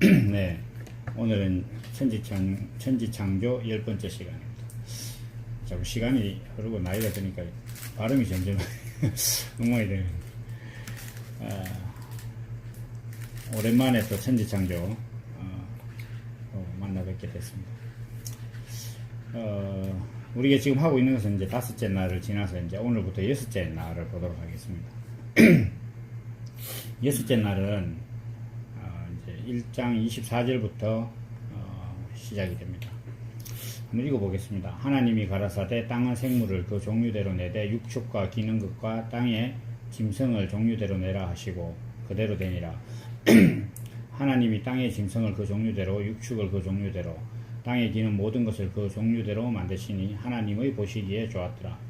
네, 오늘은 천지창, 천지창조 열 번째 시간입니다. 자꾸 시간이 흐르고 나이가 드니까 발음이 점점 엉망이 되는. 아, 오랜만에 또 천지창조 어, 또 만나 뵙게 됐습니다. 어, 우리가 지금 하고 있는 것은 이제 다섯째 날을 지나서 이제 오늘부터 여섯째 날을 보도록 하겠습니다. 여섯째 날은 1장 24절부터 어, 시작이 됩니다. 한번 읽어보겠습니다. 하나님이 가라사대 땅은 생물을 그 종류대로 내되 육축과 기는 것과 땅의 짐승을 종류대로 내라 하시고 그대로 되니라. 하나님이 땅의 짐승을 그 종류대로 육축을 그 종류대로 땅에 기는 모든 것을 그 종류대로 만드시니 하나님의 보시기에 좋았더라.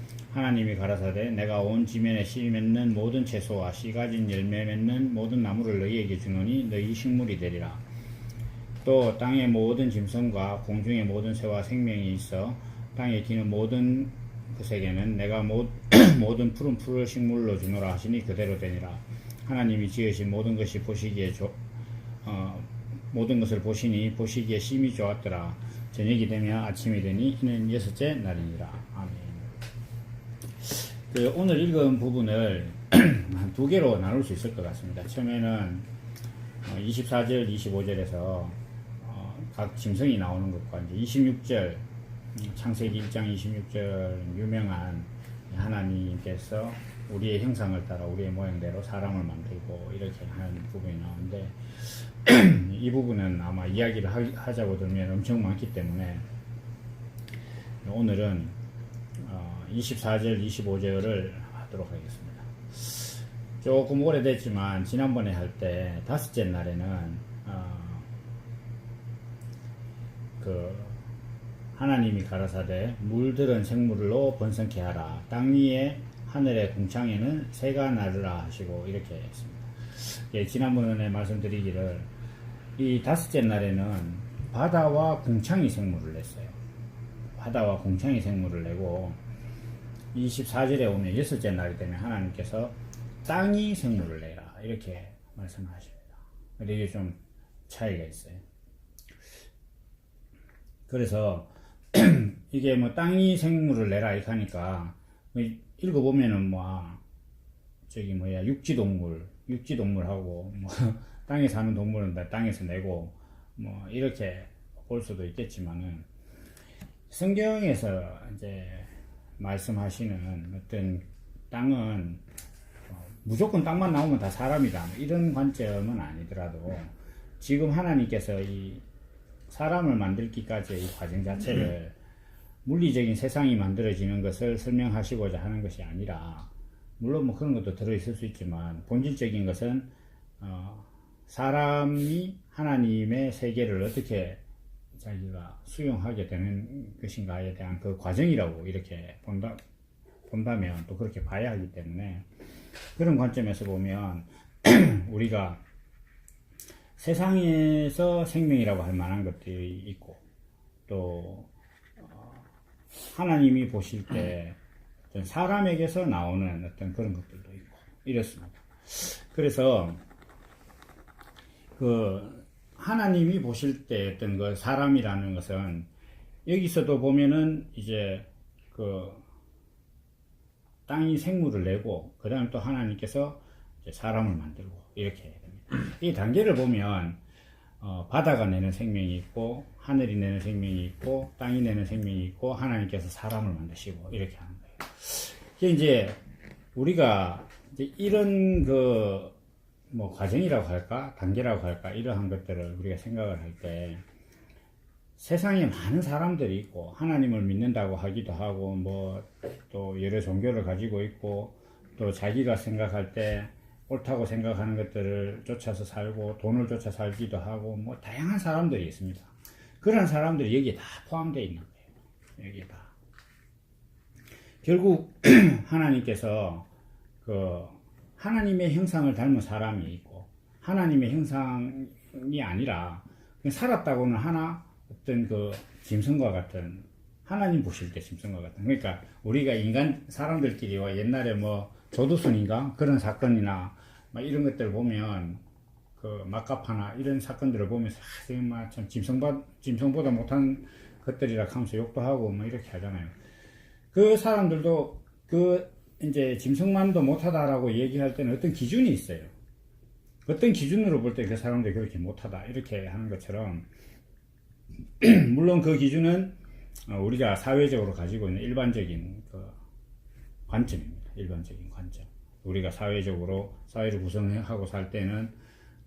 하나님이 가라사대 내가 온 지면에 씨 맺는 모든 채소와 씨 가진 열매 맺는 모든 나무를 너희에게 주노니 너희 식물이 되리라. 또 땅의 모든 짐승과 공중의 모든 새와 생명이 있어 땅에 기는 모든 것에게는 내가 모, 모든 푸른 풀을 식물로 주노라 하시니 그대로 되니라. 하나님이 지으신 모든 것이 보시기에 조, 어, 모든 것을 보시니 보시기에 심히 좋았더라. 저녁이 되면 아침이 되니 이는 여섯째 날이니라 그 오늘 읽은 부분을 한 두 개로 나눌 수 있을 것 같습니다. 처음에는 24절, 25절에서 어, 각 짐승이 나오는 것과 이제 26절 창세기 1장 26절 유명한 하나님께서 우리의 형상을 따라 우리의 모양대로 사람을 만들고 이렇게 하는 부분이 나오는데 이 부분은 아마 이야기를 하- 하자고 들면 엄청 많기 때문에 오늘은 어, 24절, 25절을 하도록 하겠습니다. 조금 오래됐지만 지난번에 할 때 다섯째 날에는 어, 그 하나님이 가라사대 물들은 생물로 번성케 하라 땅 위에 하늘의 궁창에는 새가 나르라 하시고 이렇게 했습니다. 예, 지난번에 말씀드리기를 이 다섯째 날에는 바다와 궁창이 생물을 냈어요. 바다와 궁창이 생물을 내고 24절에 오면 여섯째 날이 되면 하나님께서 땅이 생물을 내라 이렇게 말씀하십니다. 이게 좀 차이가 있어요. 그래서 이게 뭐 땅이 생물을 내라 이렇게 하니까 뭐 읽어보면은 뭐 저기 뭐야 육지동물 육지동물하고 뭐 땅에 사는 동물은 다 땅에서 내고 뭐 이렇게 볼 수도 있겠지만은 성경에서 이제 말씀하시는 어떤 땅은 어, 무조건 땅만 나오면 다 사람이다. 뭐 이런 관점은 아니더라도 지금 하나님께서 이 사람을 만들기까지의 이 과정 자체를 물리적인 세상이 만들어지는 것을 설명하시고자 하는 것이 아니라 물론 뭐 그런 것도 들어있을 수 있지만 본질적인 것은 어, 사람이 하나님의 세계를 어떻게 자기가 수용하게 되는 것인가에 대한 그 과정이라고 이렇게 본다, 본다면 또 그렇게 봐야 하기 때문에 그런 관점에서 보면 우리가 세상에서 생명이라고 할 만한 것들이 있고 또 어, 하나님이 보실 때 사람에게서 나오는 어떤 그런 것들도 있고 이렇습니다. 그래서 그 하나님이 보실 때 어떤 그 사람이라는 것은 여기서도 보면은 이제 그 땅이 생물을 내고 그 다음 또 하나님께서 사람을 만들고 이렇게 해야 됩니다. 이 단계를 보면 어, 바다가 내는 생명이 있고 하늘이 내는 생명이 있고 땅이 내는 생명이 있고 하나님께서 사람을 만드시고 이렇게 하는 거예요. 이제 우리가 이제 이런 그 뭐 과정이라고 할까 단계라고 할까 이러한 것들을 우리가 생각을 할 때 세상에 많은 사람들이 있고 하나님을 믿는다고 하기도 하고 뭐 또 여러 종교를 가지고 있고 또 자기가 생각할 때 옳다고 생각하는 것들을 쫓아서 살고 돈을 쫓아 살기도 하고 뭐 다양한 사람들이 있습니다. 그런 사람들이 여기에 다 포함되어 있는 거예요. 여기에 다. 결국 하나님께서 그 하나님의 형상을 닮은 사람이 있고 하나님의 형상이 아니라 살았다고는 하나? 어떤 그 짐승과 같은 하나님 보실 때 짐승과 같은. 그러니까 우리가 인간 사람들끼리와 옛날에 뭐 조두순인가? 그런 사건이나 막 이런 것들 보면 그 막가파나 이런 사건들을 보면서 아, 참 짐승보다 짐승보다 못한 것들이라 하면서 욕도 하고 뭐 이렇게 하잖아요. 그 사람들도 그 이제 짐승만도 못하다라고 얘기할 때는 어떤 기준이 있어요. 어떤 기준으로 볼 때 그 사람들이 그렇게 못하다 이렇게 하는 것처럼 물론 그 기준은 어, 우리가 사회적으로 가지고 있는 일반적인 그 관점입니다. 일반적인 관점. 우리가 사회적으로 사회를 구성하고 살 때는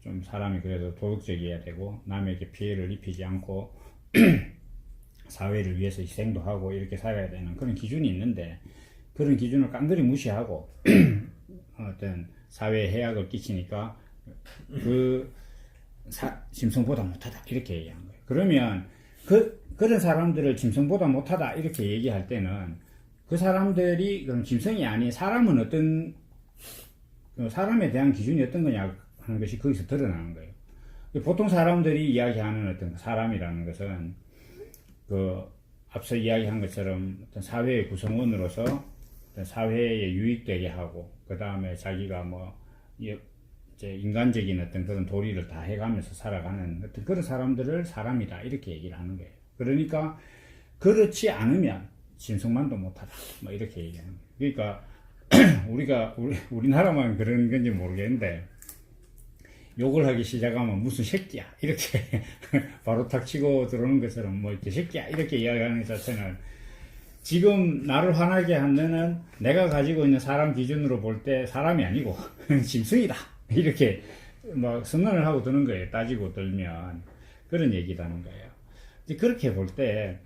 좀 사람이 그래도 도덕적이어야 되고 남에게 피해를 입히지 않고 사회를 위해서 희생도 하고 이렇게 살아야 되는 그런 기준이 있는데 그런 기준을 깡그리 무시하고 어떤 사회에 해악을 끼치니까 그 사, 짐승보다 못하다 이렇게 얘기한 거예요. 그러면 그 그런 사람들을 짐승보다 못하다 이렇게 얘기할 때는 그 사람들이 그럼 짐승이 아닌 사람은 어떤 그 사람에 대한 기준이 어떤 거냐 하는 것이 거기서 드러나는 거예요. 보통 사람들이 이야기하는 어떤 사람이라는 것은 그 앞서 이야기한 것처럼 어떤 사회의 구성원으로서 사회에 유익되게 하고 그 다음에 자기가 뭐 이- 이제 인간적인 어떤 그런 도리를 다 해가면서 살아가는 어떤 그런 사람들을 사람이다 이렇게 얘기를 하는 거예요. 그러니까 그렇지 않으면 짐승만도 못하다 뭐 이렇게 얘기하는 거예요. 그러니까 우리가 우리 우리나라만 그런 건지 모르겠는데 욕을 하기 시작하면 무슨 새끼야 이렇게 바로 탁 치고 들어오는 것처럼 뭐 이렇게 새끼야 이렇게 이야기하는 것 자체는 지금 나를 화나게 한 너는 내가 가지고 있는 사람 기준으로 볼 때 사람이 아니고 짐승이다. 이렇게 막 선언을 하고 드는 거예요. 따지고 들면. 그런 얘기라는 거예요. 그렇게 볼 때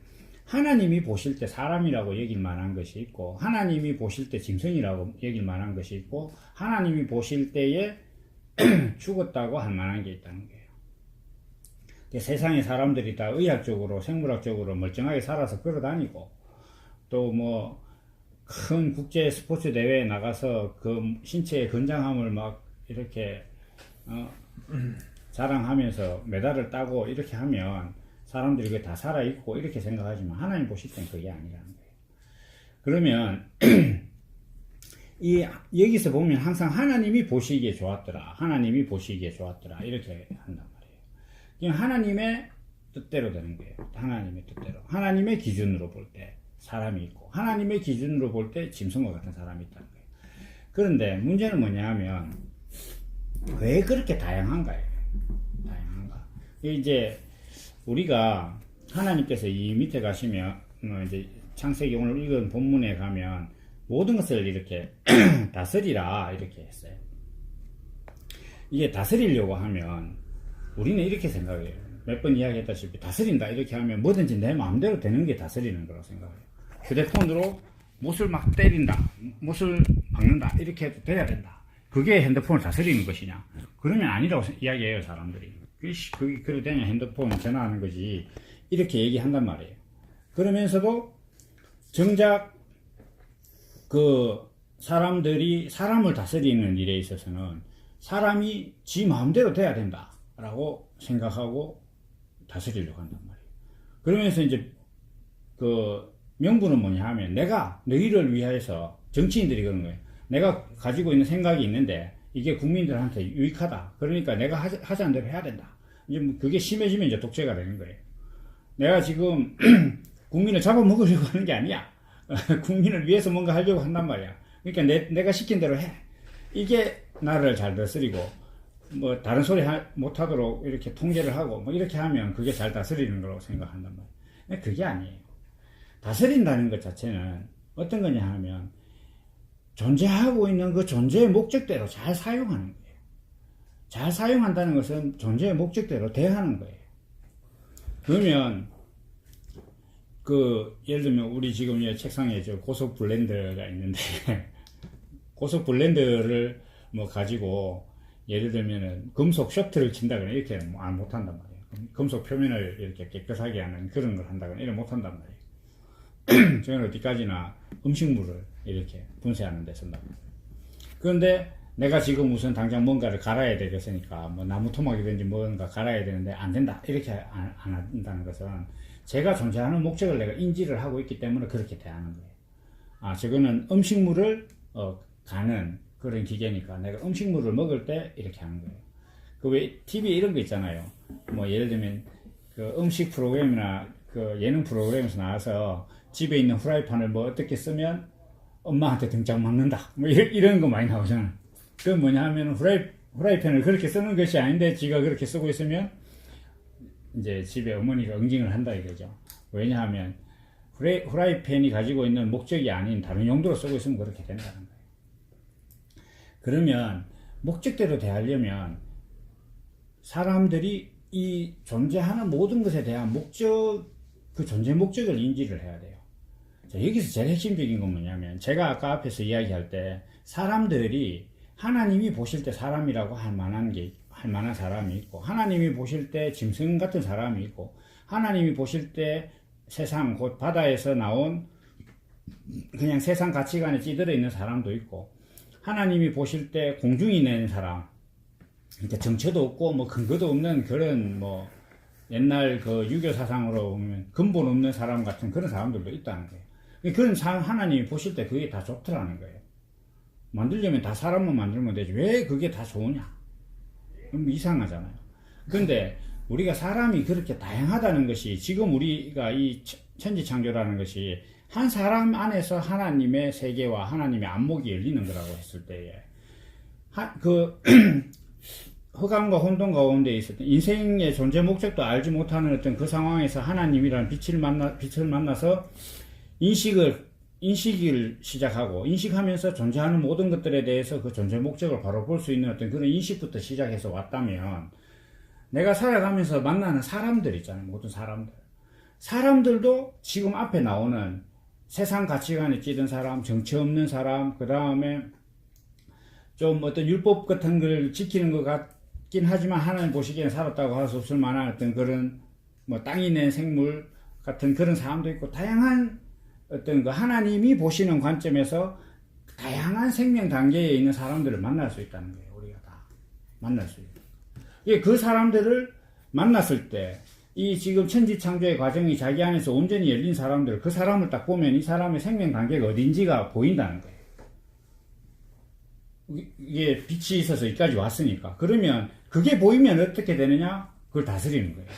하나님이 보실 때 사람이라고 여길 만한 것이 있고 하나님이 보실 때 짐승이라고 여길 만한 것이 있고 하나님이 보실 때에 죽었다고 할 만한 게 있다는 거예요. 세상의 사람들이 다 의학적으로 생물학적으로 멀쩡하게 살아서 걸어다니고 또 뭐 큰 국제 스포츠 대회에 나가서 그 신체의 건장함을 막 이렇게 어, 자랑하면서 메달을 따고 이렇게 하면 사람들이 그게 다 살아있고 이렇게 생각하지만 하나님 보실 땐 그게 아니라는 거예요. 그러면 이 여기서 보면 항상 하나님이 보시기에 좋았더라. 하나님이 보시기에 좋았더라. 이렇게 한단 말이에요. 그냥 하나님의 뜻대로 되는 거예요. 하나님의 뜻대로. 하나님의 기준으로 볼 때 사람이 있고 하나님의 기준으로 볼 때 짐승과 같은 사람이 있다는 거예요. 그런데 문제는 뭐냐 하면 왜 그렇게 다양한가요? 다양한가? 이제 우리가 하나님께서 이 밑에 가시면 뭐 이제 창세기 오늘 읽은 본문에 가면 모든 것을 이렇게 다스리라 이렇게 했어요. 이게 다스리려고 하면 우리는 이렇게 생각해요. 몇 번 이야기했다시피 다스린다 이렇게 하면 뭐든지 내 마음대로 되는 게 다스리는 거라고 생각해요. 휴대폰으로 못을 막 때린다, 못을 박는다 이렇게 해도 돼야 된다. 그게 핸드폰을 다스리는 것이냐? 그러면 아니라고 생- 이야기해요 사람들이. 그게 그래 되냐 핸드폰 전화하는 거지 이렇게 얘기한단 말이에요. 그러면서도 정작 그 사람들이 사람을 다스리는 일에 있어서는 사람이 지 마음대로 돼야 된다라고 생각하고 다스리려고 한단 말이에요. 그러면서 이제 그 명분은 뭐냐 하면 내가 너희를 위해서 정치인들이 그런 거예요. 내가 가지고 있는 생각이 있는데 이게 국민들한테 유익하다. 그러니까 내가 하자, 하자는 대로 해야 된다. 이제 뭐 그게 심해지면 이제 독재가 되는 거예요. 내가 지금 국민을 잡아먹으려고 하는 게 아니야. 국민을 위해서 뭔가 하려고 한단 말이야. 그러니까 내, 내가 시킨 대로 해. 이게 나라를 잘 다스리고, 뭐, 다른 소리 하- 못하도록 이렇게 통제를 하고, 뭐, 이렇게 하면 그게 잘 다스리는 거라고 생각한단 말이야. 그게 아니에요. 다스린다는 것 자체는 어떤 거냐 하면, 존재하고 있는 그 존재의 목적대로 잘 사용하는 거예요. 잘 사용한다는 것은 존재의 목적대로 대하는 거예요. 그러면, 그 예를 들면 우리 지금 이 책상에 저 고속 블렌더가 있는데 고속 블렌더를 뭐 가지고 예를 들면은 금속 셔틀을 친다거나 이렇게 뭐안 못한단 말이에요. 금- 금속 표면을 이렇게 깨끗하게 하는 그런 걸 한다거나 이런 못한단 말이에요. 저는 어디까지나 음식물을 이렇게 분쇄하는 데 쓴다고. 그런데 내가 지금 우선 당장 뭔가를 갈아야 되겠으니까 뭐 나무 토막이든지 뭔가 갈아야 되는데 안 된다 이렇게 안, 안 한다는 것은 제가 존재하는 목적을 내가 인지를 하고 있기 때문에 그렇게 대하는 거예요. 아 저거는 음식물을 어, 가는 그런 기계니까 내가 음식물을 먹을 때 이렇게 하는 거예요. 그 왜 TV 이런 거 있잖아요. 뭐 예를 들면 그 음식 프로그램이나 그 예능 프로그램에서 나와서 집에 있는 후라이팬을 뭐 어떻게 쓰면 엄마한테 등짝 맞는다. 뭐 이런, 이런 거 많이 나오잖아. 그 뭐냐 하면 후라이, 후라이팬을 그렇게 쓰는 것이 아닌데 지가 그렇게 쓰고 있으면 이제 집에 어머니가 응징을 한다 이거죠. 왜냐하면 후라이, 후라이팬이 가지고 있는 목적이 아닌 다른 용도로 쓰고 있으면 그렇게 된다는 거예요. 그러면 목적대로 대하려면 사람들이 이 존재하는 모든 것에 대한 목적, 그 존재 목적을 인지를 해야 돼요. 자, 여기서 제일 핵심적인 건 뭐냐면 제가 아까 앞에서 이야기할 때 사람들이 하나님이 보실 때 사람이라고 할 만한 게, 할 만한 사람이 있고 하나님이 보실 때 짐승 같은 사람이 있고 하나님이 보실 때 세상 곧 바다에서 나온 그냥 세상 가치관에 찌들어 있는 사람도 있고 하나님이 보실 때 공중이 낸 사람 그러니까 정체도 없고 뭐 근거도 없는 그런 뭐 옛날 그 유교 사상으로 보면 근본 없는 사람 같은 그런 사람들도 있다는 거예요. 그런 사람 하나님이 보실 때 그게 다 좋더라는 거예요. 만들려면 다 사람만 만들면 되지 왜 그게 다 좋으냐? 그럼 이상하잖아요. 근데 우리가 사람이 그렇게 다양하다는 것이 지금 우리가 이 천지 창조라는 것이 한 사람 안에서 하나님의 세계와 하나님의 안목이 열리는 거라고 했을 때에 하, 그 허감과 혼돈 가운데 있었던 인생의 존재 목적도 알지 못하는 어떤 그 상황에서 하나님이라는 빛을 만나 빛을 만나서 인식을 인식을 시작하고 인식하면서 존재하는 모든 것들에 대해서 그 존재 목적을 바로 볼 수 있는 어떤 그런 인식부터 시작해서 왔다면 내가 살아가면서 만나는 사람들 있잖아요 모든 사람들. 사람들도 지금 앞에 나오는 세상 가치관에 찌든 사람 정체 없는 사람 그 다음에 좀 어떤 율법 같은 걸 지키는 것 같긴 하지만 하나님 보시기에는 살았다고 할 수 없을 만한 어떤 그런 뭐 땅이 낸 생물 같은 그런 사람도 있고 다양한 어떤 그 하나님이 보시는 관점에서 다양한 생명 단계에 있는 사람들을 만날 수 있다는 거예요. 우리가 다 만날 수 있다. 이게 그 사람들을 만났을 때 이 지금 천지 창조의 과정이 자기 안에서 온전히 열린 사람들 그 사람을 딱 보면 이 사람의 생명 단계가 어딘지가 보인다는 거예요. 이게 빛이 있어서 여기까지 왔으니까. 그러면 그게 보이면 어떻게 되느냐? 그걸 다스리는 거예요.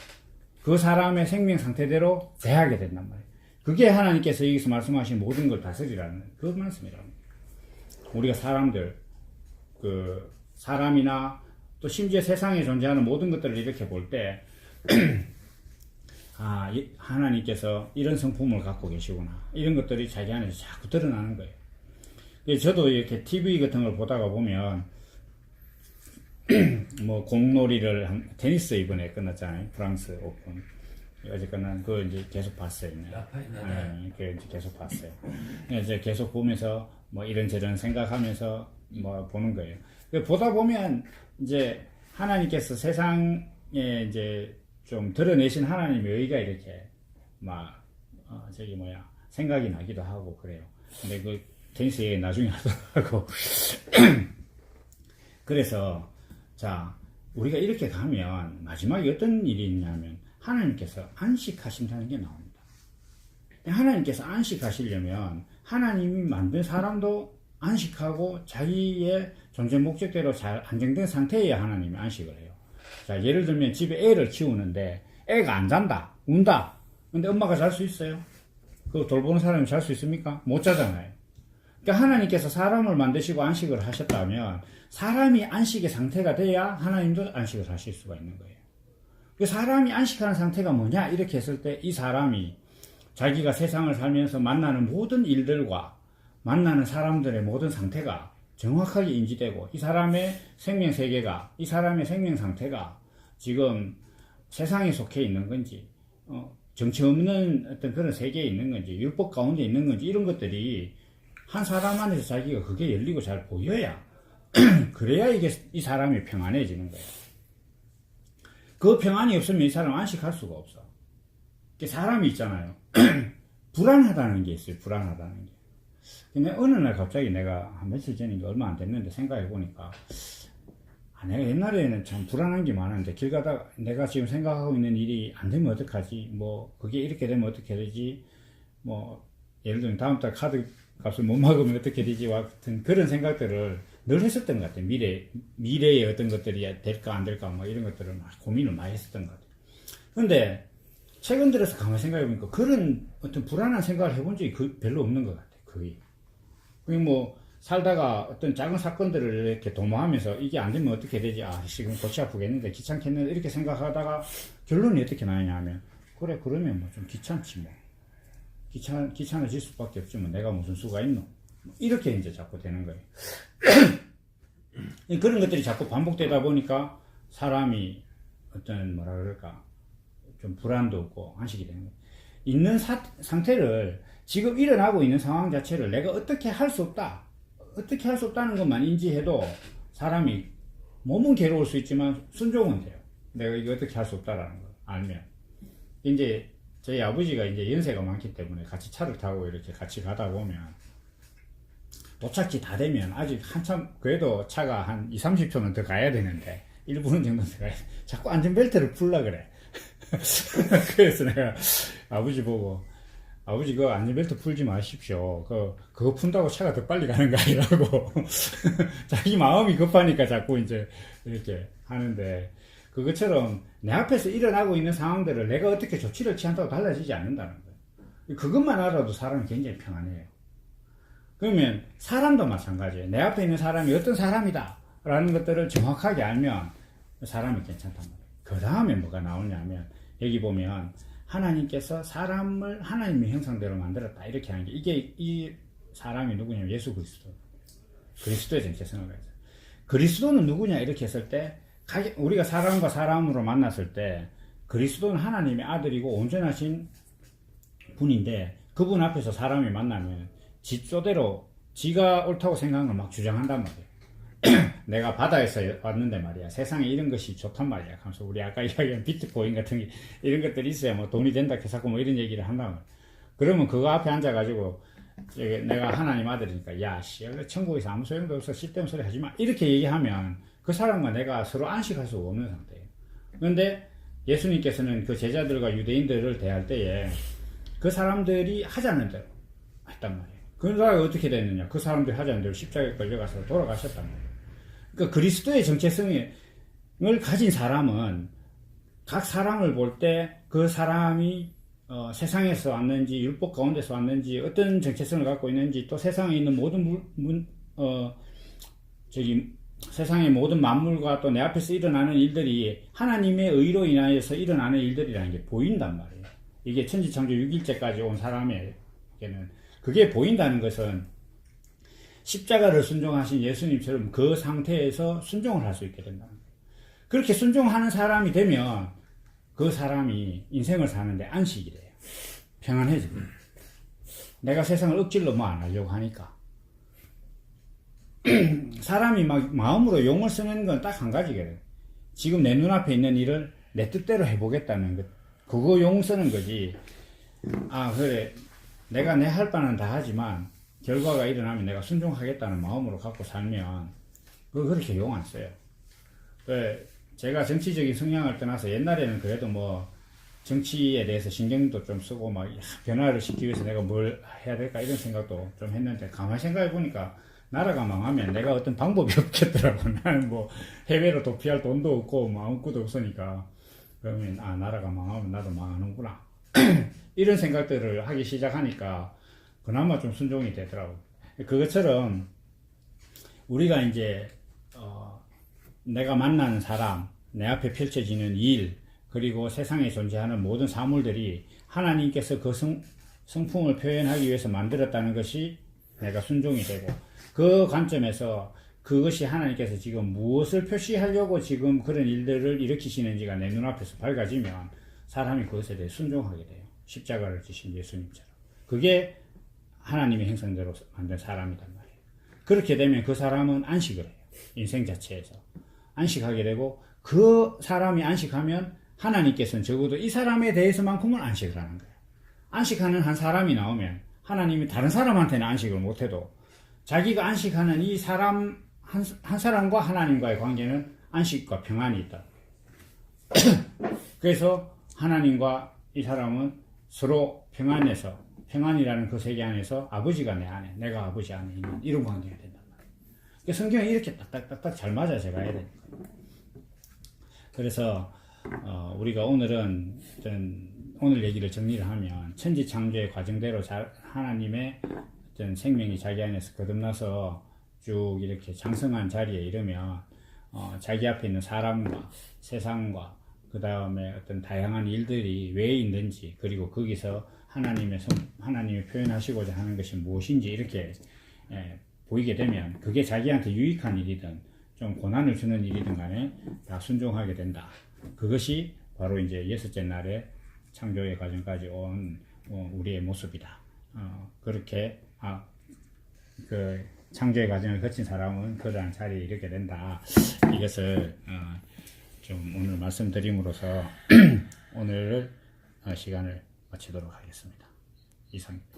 그 사람의 생명 상태대로 대하게 된단 말이에요. 그게 하나님께서 여기서 말씀하신 모든 걸 다스리라는 그 거예요. 우리가 사람들, 그, 사람이나 또 심지어 세상에 존재하는 모든 것들을 이렇게 볼 때, 아, 이- 하나님께서 이런 성품을 갖고 계시구나. 이런 것들이 자기 안에서 자꾸 드러나는 거예요. 예, 저도 이렇게 TV 같은 걸 보다가 보면 뭐 공놀이를 한- 테니스 이번에 끝났잖아요 프랑스 오픈 끝난 거 이제 계속 봤어요. 네. 네, 그 이제 계속 봤어요. 네, 이제 계속 보면서 뭐 이런저런 생각하면서 뭐 보는 거예요. 그 보다 보면 이제 하나님께서 세상에 이제 좀 드러내신 하나님의 의가 이렇게 막 어, 저기 뭐야 생각이 나기도 하고 그래요. 근데 그 테니스 얘기 나중에 하더라고. 그래서 자 우리가 이렇게 가면 마지막에 어떤 일이 있냐면 하나님께서 안식하신다는 게 나옵니다. 하나님께서 안식하시려면 하나님이 만든 사람도 안식하고 자기의 존재 목적대로 잘 안정된 상태에야 하나님이 안식을 해요. 자, 예를 들면 집에 애를 키우는데 애가 안 잔다, 운다. 근데 엄마가 잘 수 있어요? 그 돌보는 사람이 잘 수 있습니까? 못 자잖아요. 그러니까 하나님께서 사람을 만드시고 안식을 하셨다면 사람이 안식의 상태가 돼야 하나님도 안식을 하실 수가 있는 거예요. 그 사람이 안식하는 상태가 뭐냐? 이렇게 했을 때 이 사람이 자기가 세상을 살면서 만나는 모든 일들과 만나는 사람들의 모든 상태가 정확하게 인지되고 이 사람의 생명 세계가 이 사람의 생명 상태가 지금 세상에 속해 있는 건지 어, 정치 없는 어떤 그런 세계에 있는 건지 율법 가운데 있는 건지 이런 것들이 한 사람 안에서 자기가 그게 열리고 잘 보여야 그래야 이게 이 사람이 평안해지는 거예요. 그 평안이 없으면 이 사람 안식할 수가 없어. 사람이 있잖아요. 불안하다는 게 있어요. 불안하다는 게. 근데 어느 날 갑자기 내가 한 며칠 전인가 얼마 안 됐는데 생각해 보니까 아, 내가 옛날에는 참 불안한 게 많았는데 길 가다가 내가 지금 생각하고 있는 일이 안 되면 어떡하지? 뭐 그게 이렇게 되면 어떻게 되지? 뭐 예를 들면 다음 달 카드 값을 못 막으면 어떻게 되지? 와 같은 그런 생각들을 늘 했었던 것 같아요. 미래 미래의 어떤 것들이 될까 안 될까 뭐 이런 것들을 막 고민을 많이 했었던 것 같아요. 근데 최근 들어서 가만히 생각해 보니까 그런 어떤 불안한 생각을 해본 적이 그 별로 없는 것 같아요. 거의. 그게 뭐 살다가 어떤 작은 사건들을 이렇게 도모하면서 이게 안 되면 어떻게 되지? 아, 지금 골치 아프겠는데 귀찮겠는데 이렇게 생각하다가 결론이 어떻게 나냐 하면 그래 그러면 뭐 좀 귀찮지 뭐 귀찮 귀찮아질 수밖에 없지 뭐 내가 무슨 수가 있노 뭐 이렇게 이제 자꾸 되는 거예요. 그런 것들이 자꾸 반복되다 보니까 사람이 어떤 뭐라 그럴까 좀 불안도 없고 안식이 되는 거예요. 있는 사- 상태를 지금 일어나고 있는 상황 자체를 내가 어떻게 할 수 없다. 어떻게 할 수 없다는 것만 인지해도 사람이 몸은 괴로울 수 있지만 순종은 돼요. 내가 이거 어떻게 할 수 없다라는 걸 알면. 이제 저희 아버지가 이제 연세가 많기 때문에 같이 차를 타고 이렇게 같이 가다 보면 도착지 다 되면 아직 한참 그래도 차가 한 2, 30초는 더 가야 되는데 1분 정도 더 가야 돼. 자꾸 안전벨트를 풀라 그래. 그래서 내가 아버지 보고 아버지 그 안전벨트 풀지 마십시오. 그 그거 푼다고 차가 더 빨리 가는 거 아니라고. 자기 마음이 급하니까 자꾸 이제 이렇게 하는데 그것처럼 내 앞에서 일어나고 있는 상황들을 내가 어떻게 조치를 취한다고 달라지지 않는다는 거예요. 그것만 알아도 사람이 굉장히 평안해요. 그러면 사람도 마찬가지예요. 내 앞에 있는 사람이 어떤 사람이다. 라는 것들을 정확하게 알면 사람이 괜찮단 말이에요. 그 다음에 뭐가 나오냐면 여기 보면 하나님께서 사람을 하나님의 형상대로 만들었다. 이렇게 하는 게 이게 이 사람이 누구냐면 예수 그리스도. 그리스도의 정체성을 가져. 그리스도는 누구냐 이렇게 했을 때 가- 우리가 사람과 사람으로 만났을 때 그리스도는 하나님의 아들이고 온전하신 분인데 그분 앞에서 사람이 만나면 지조대로 지가 옳다고 생각한 걸 막 주장한단 말이에요. 내가 바다에서 왔는데 말이야. 세상에 이런 것이 좋단 말이야. 하면서 우리 아까 이야기한 비트코인 같은 게 이런 것들이 있어야 뭐 돈이 된다 해서 뭐 이런 얘기를 한다면 그러면 그거 앞에 앉아가지고 내가 하나님 아들이니까 야, 씨, 천국에서 아무 소용도 없어. 쓸데없는 소리 하지 마. 이렇게 얘기하면 그 사람과 내가 서로 안식할 수 없는 상태예요. 그런데 예수님께서는 그 제자들과 유대인들을 대할 때에 그 사람들이 하자는 대로 했단 말이에요. 그러다가 어떻게 됐느냐. 그 사람들이 하자는 대로 십자가에 걸려가서 돌아가셨단 말이에요. 그러니까 그리스도의 정체성을 가진 사람은 각 사람을 볼 때 그 사람이 어, 세상에서 왔는지 율법 가운데서 왔는지 어떤 정체성을 갖고 있는지 또 세상에 있는 모든 물, 문, 어, 저기 세상의 모든 만물과 또 내 앞에서 일어나는 일들이 하나님의 의로 인하여서 일어나는 일들이라는 게 보인단 말이에요. 이게 천지창조 6일째까지 온 사람에게는 그게 보인다는 것은 십자가를 순종하신 예수님처럼 그 상태에서 순종을 할 수 있게 된다. 그렇게 순종하는 사람이 되면 그 사람이 인생을 사는데 안식이 돼요. 평안해집니다. 내가 세상을 억질로 뭐 안 하려고 하니까. 사람이 막 마음으로 용을 쓰는 건 딱 한 가지거든. 지금 내 눈앞에 있는 일을 내 뜻대로 해보겠다는 것. 그거 용 쓰는 거지. 아, 그래. 내가 내 할 바는 다 하지만 결과가 일어나면 내가 순종하겠다는 마음으로 갖고 살면 그거 그렇게 용 안 써요. 그 제가 정치적인 성향을 떠나서 옛날에는 그래도 뭐 정치에 대해서 신경도 좀 쓰고 막 야, 변화를 시키기 위해서 내가 뭘 해야 될까 이런 생각도 좀 했는데 가만히 생각해 보니까 나라가 망하면 내가 어떤 방법이 없겠더라고. 나는 뭐 해외로 도피할 돈도 없고 뭐 아무것도 없으니까 그러면 아 나라가 망하면 나도 망하는구나. 이런 생각들을 하기 시작하니까 그나마 좀 순종이 되더라고. 그것처럼 우리가 이제 어, 내가 만나는 사람, 내 앞에 펼쳐지는 일, 그리고 세상에 존재하는 모든 사물들이 하나님께서 그 성, 성품을 표현하기 위해서 만들었다는 것이 내가 순종이 되고 그 관점에서 그것이 하나님께서 지금 무엇을 표시하려고 지금 그런 일들을 일으키시는지가 내 눈앞에서 밝아지면 사람이 그것에 대해 순종하게 돼요. 십자가를 지신 예수님처럼. 그게 하나님의 형상대로 만든 사람이란 말이에요. 그렇게 되면 그 사람은 안식을 해요. 인생 자체에서 안식하게 되고 그 사람이 안식하면 하나님께서는 적어도 이 사람에 대해서만큼은 안식을 하는 거예요. 안식하는 한 사람이 나오면 하나님이 다른 사람한테는 안식을 못해도 자기가 안식하는 이 사람 한, 한 사람과 하나님과의 관계는 안식과 평안이 있다. 그래서 하나님과 이 사람은 서로 평안해서 평안이라는 그 세계 안에서 아버지가 내 안에 내가 아버지 안에 있는 이런 관계가 된단 말이에요. 그러니까 성경이 이렇게 딱딱딱딱 잘 맞아 제가 해야 되니까. 그래서 어, 우리가 오늘은 오늘 얘기를 정리를 하면 천지 창조의 과정대로 자, 하나님의 어떤 생명이 자기 안에서 거듭나서 쭉 이렇게 장성한 자리에 이르면 어, 자기 앞에 있는 사람과 세상과 그 다음에 어떤 다양한 일들이 왜 있는지 그리고 거기서 하나님의 성, 하나님이 표현하시고자 하는 것이 무엇인지 이렇게 예, 보이게 되면 그게 자기한테 유익한 일이든 좀 고난을 주는 일이든 간에 다 순종하게 된다. 그것이 바로 이제 여섯째 날에 창조의 과정까지 온 어, 우리의 모습이다. 어, 그렇게 아, 그 창조의 과정을 거친 사람은 그러한 자리에 이르게 된다. 이것을 어, 좀 오늘 말씀드림으로써 오늘 어, 시간을 마치도록 하겠습니다. 이상입니다.